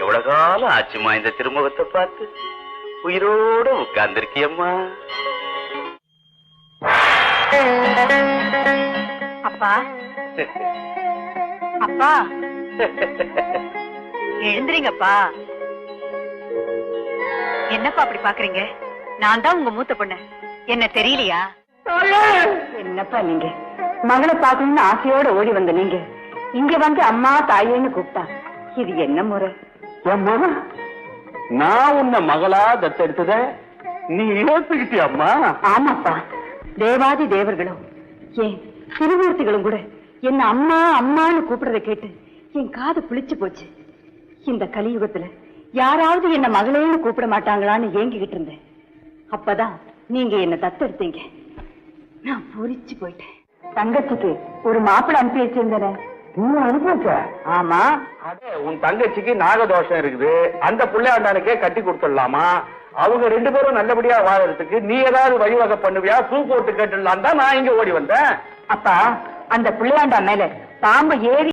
எவ்வளவு காலம் ஆச்சுமா இந்த திருமுகத்தை பார்த்து? உயிரோட உட்கார்ந்திருக்கியம்மா. அப்பா. அப்பா. எழுந்திரிங்கப்பா. என்னப்பா அப்படி பாக்குறீங்க நான் தான் உங்க மூத்த பொண்ணு. என்ன தெரியலையா? என்னப்பா நீங்க? மகளை பார்க்கணும்னு ஆசையோட ஓடி வந்த நீங்க. இங்க வந்து அம்மா தாயேன்னு கூப்பிட்டா. இது என்ன முறை? அம்மா நான் உன்னை மகளா தத்தெடுத்தத நீ ஏத்துக்கிட்டியம்மா ஆமாப்பா. தேவாதி தேவர்களும் ஏன் திருமூர்த்திகளும் கூட என்ன அம்மா அம்மான்னு கூப்பிடுறத கேட்டு என் காது புளிச்சு போச்சு. இந்த கலியுகத்துல யாராவது என்ன மகளேன்னு கூப்பிட மாட்டாங்களான்னு ஏங்கிக்கிட்டு இருந்தேன். அப்பதான் நீங்க என்ன தத்தெடுத்தீங்க. நான் பூரிச்சு போயிட்டேன். தங்கச்சிக்கு ஒரு மாப்பிள்ளை அனுப்பி வச்சிருந்தேன். ஆமா. அடே, உன் தங்கச்சிக்கு நாகதோஷம் இருக்குது. அந்த பிள்ளையாண்டானுக்கே கட்டி கொடுத்துடலாமா? அவங்க ரெண்டு பேரும் நல்லபடியா வாழறதுக்கு நீ ஏதாவது வழிவகை பண்ணுவியா? பூ போட்டு கேட்டுடலாம் தான் நான் இங்க ஓடி வந்தேன். அப்பா அந்த பிள்ளையாண்டா மேல பாம்பு ஏறி